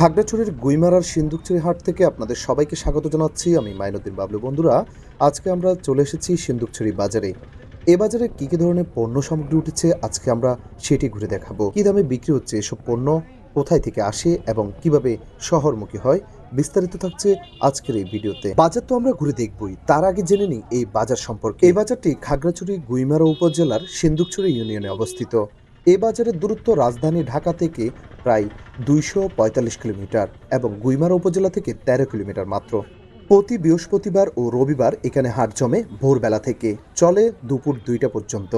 খাগড়াছড়ির গুইমারার সিন্দুকছড়ি হাট থেকে আপনাদের সবাইকে স্বাগত জানাচ্ছি। আমি মাইনুদ্দিন বাবলু। বন্ধুরা, আজকে আমরা চলে এসেছি সিন্দুকছড়ি বাজারে। এ বাজারে কী কী ধরনের পণ্য সামগ্রী উঠেছে আজকে আমরা সেটি ঘুরে দেখাবো। কী দামে বিক্রি হচ্ছে এসব পণ্য, কোথায় থেকে আসে এবং কীভাবে শহরমুখী হয়, বিস্তারিত থাকছে আজকের এই ভিডিওতে। বাজার তো আমরা ঘুরে দেখবই, তার আগে জেনে নিই এই বাজার সম্পর্কে। এই বাজারটি খাগড়াছড়ি গুইমারা উপজেলার সিন্দুকছড়ি ইউনিয়নে অবস্থিত। এই বাজারের দূরত্ব রাজধানী ঢাকা থেকে প্রায় দুইশো পঁয়তাল্লিশ কিলোমিটার এবং গুইমারা উপজেলা থেকে তেরো কিলোমিটার মাত্র। প্রতি বৃহস্পতিবার ও রবিবার এখানে হাট জমে ভোরবেলা থেকে। চলে দুপুর দুইটা পর্যন্ত।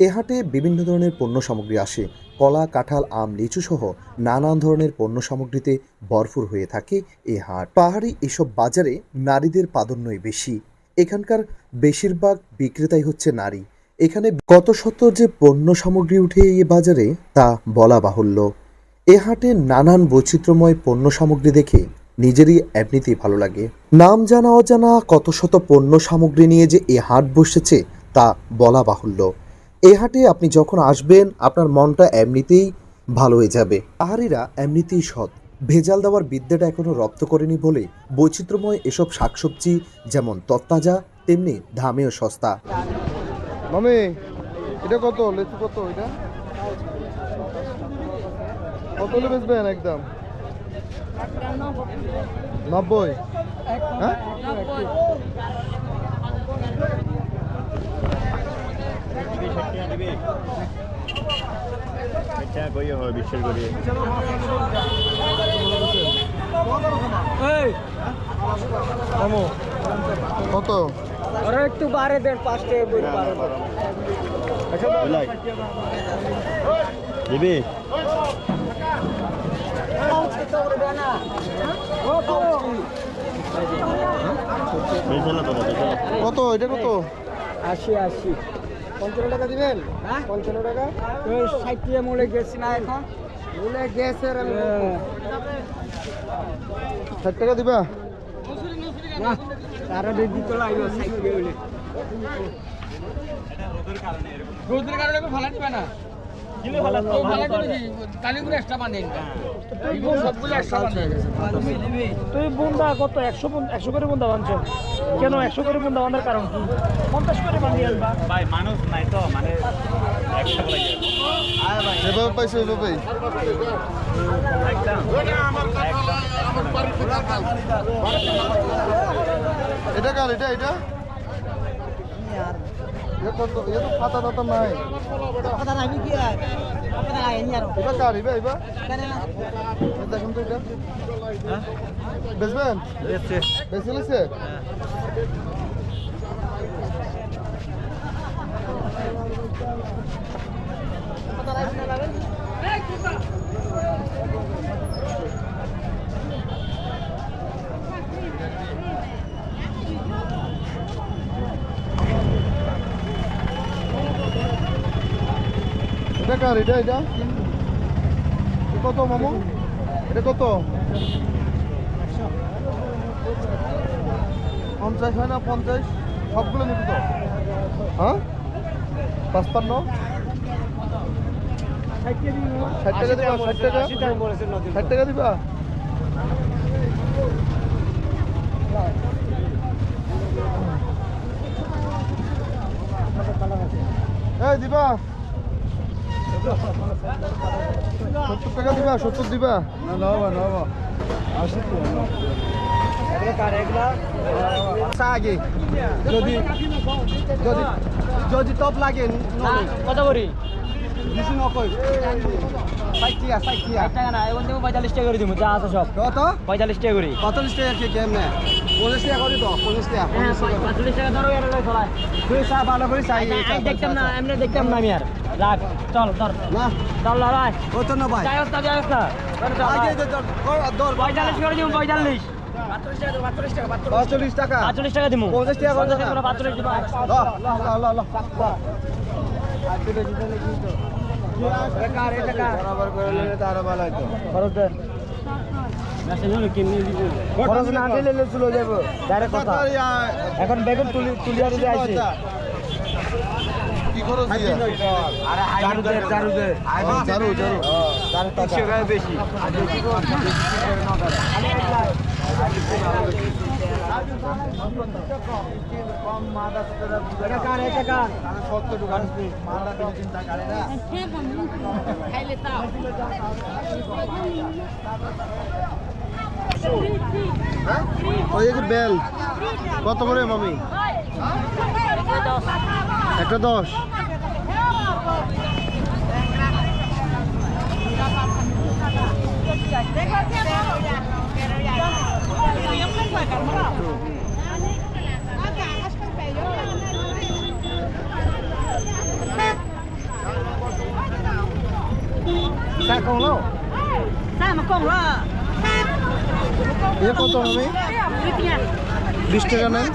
এ হাটে বিভিন্ন ধরনের পণ্য সামগ্রী আসে। কলা, কাঁঠাল, আম, লিচু সহ নানান ধরনের পণ্য সামগ্রীতে ভরপুর হয়ে থাকে এ হাট। পাহাড়ি এসব বাজারে নারীদের প্রাধান্যই বেশি। এখানকার বেশিরভাগ বিক্রেতাই হচ্ছে নারী। এখানে কত শত যে পণ্য সামগ্রী উঠে এই বাজারে, তা বলা বাহুল্য। এ হাটে নানান বৈচিত্র্যময় পণ্য সামগ্রী দেখে নিজেরই এমনিতেই ভালো লাগে। নাম জানা অজানা কত শত পণ্য সামগ্রী নিয়ে যে এ হাট বসেছে, তা বলা বাহুল্য। এ হাটে আপনি যখন আসবেন, আপনার মনটা এমনিতেই ভালো হয়ে যাবে। পাহাড়িরা এমনিতেই সৎ। ভেজাল দেওয়ার বিদ্যাটা এখনও রপ্ত করেনি বলে বৈচিত্র্যময় এসব শাকসবজি যেমন তত্তাজা, তেমনি দামেও সস্তা। মামি এটা কত? লেচু কত এটা? কত বেচবেন একদম? নব্বই? হ্যাঁ? কত? ওরা একটু বাড়ে দেন পাঁচ টাকা বই বাড়ে দিবি? কত? এটা কত? আশি আশি। পঞ্চান্ন টাকা দিবেন? হ্যাঁ? পঞ্চান্ন টাকা? ষাট টাকা মূলে গেছি না এখন। মূলে গেছে ষাট টাকা দিবা? না রোদের কারণে না। বানেন তুই বুন্দা কত? একশো একশো করে বুন্দা বানছো? কেন একশো করে বুন্দা বান্ধার কারণ কি? পঞ্চাশ করে বানিয়ে আনবা। ভাই মানুষ নাই তো মানে একশো ওইভাবেই এটা এটা? এটা এটা কত এটা তো পাতা টাতা নাই। এটা কার ইবা ইবা দেখুন তো এটা। বেচবেন? বেচে এটা কার? এটা এটা? কত মামু? এটা কত? পঞ্চাশ হয় না পঞ্চাশ? সবগুলো নিবি তো। হ্যাঁ? পাঁচপান্ন? ষাট টাকা দিবা ষাট টাকা ষাট টাকা দিবা? এই দিবা। সত্তর টাকা দিবা সত্তর দিবা। না নবা নবা আশি আগে। যদি যদি যদি টপ লাগে কত করি টাকা না এখন তুমি পঁয়তাল্লিশ টাকা করে দিব যা আছে সব। কত? পঁয়তাল্লিশ টাকা করি। পঁয়তাল্লিশ টাকা কি কেমনে? পঞ্চাশ টাকা করে তো পঞ্চাশ টাকা পঁয়তাল্লিশ টাকা। ধরো এর লয় চলায় তুই চা ভালো করে চাই দেখতাম না এমনি দেখতাম না আমি আর। রাখ চল ধর। না। চল লড়াই কত না ভাই যাই হোক না। পঁয়তাল্লিশ করে দিব পঁয়তাল্লিশ। টাকা। আটচল্লিশ টাকা দিব পঞ্চাশ টাকা করে পাঁচচল্লিশ দিব। খরচ খরচ না দিলে চলে যাব। ডাইরেক্ট কথা। এখন বেগুন তুলি তুলিয়া দিলে আইছে কি খরচ দিয়া? চারুদের চারুদের ও, জারু জারু তিনশো টাকা বেশি এটা কার এটা কার সত্তর দোকান খাইলে তাও ওই যে বেল কত করে মামি? একটা দশ। Sama এ কত Duitnya. বিশ টাকা নেন?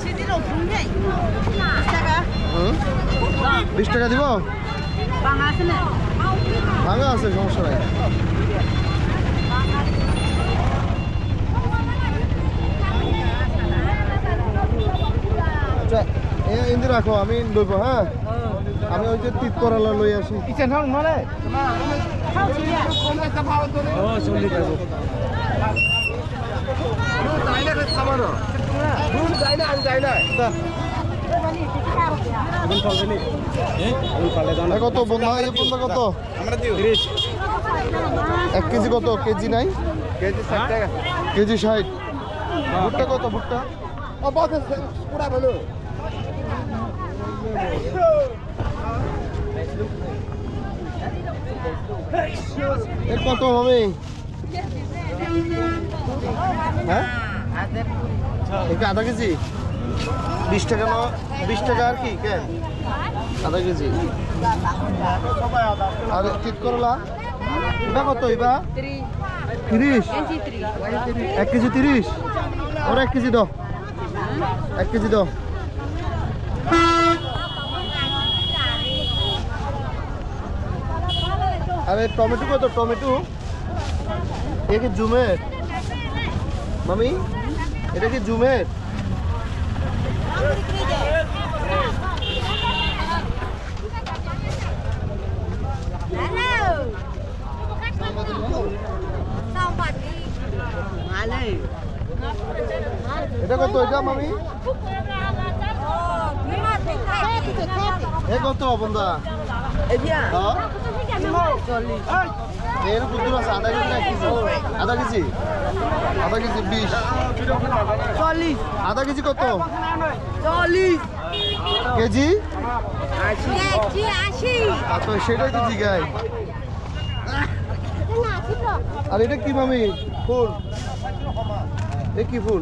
বিশ টাকা দিব? ভাঙা আছে সমস্যা নাই। আচ্ছা, এ ইন্দি রাখো আমি লইব হ্যাঁ? আমি ওই যে তিত করালা লই আসি। কিচেন হাউস মানে? ও চল্লিশ কত কত? এক কেজি কত? কেজি নাই? কেজি ষাট। ভুট্টা কত? ভুট্টা? পুরা ভালো কত মামি হ্যাঁ? আধা কেজি? বিশ টাকা ন বিশ টাকা আর কি, কেন? আধা কেজি। আর ঠিক করলা? এটা কত এবা তিরিশ? এক কেজি তিরিশ? ওরা এক কেজি দাও। এক কেজি দাও। আরে টমেটো কত? টমেটো? এ কি জুমের মামি এটা কি জুমের. এটা কত এটা মামি Oh. এ কত বন্ধা. হ্যাঁ এর কুতুর আছে, আধা কেজি এক কেজি? আধা কেজি? আধা কেজি বিশ। চল্লিশ আধা কেজি কত? চল্লিশ কেজি তো সেটাই তো জিগাই আর এটা কি মামি? ফুল। এ কি ফুল?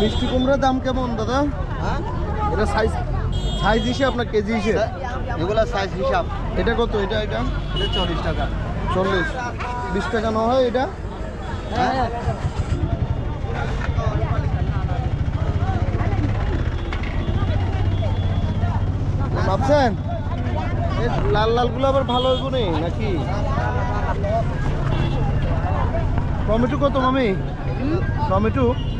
মিষ্টি কুমড়ার দাম কেমন দাদা? এটা সাইজ সাইজ হিসেবে আপনার কেজি হিসেবে? এগুলা সাইজ হিসাব। এটা কত? এটা এটা? এটা চল্লিশ টাকা। চল্লিশ। বিশ টাকা না হয় এটা? ভাবছেন? এই লাল লালগুলো আবার ভালো হইব নি নাকি? টমেটো কত মামি? টমেটো? হ্যাঁ।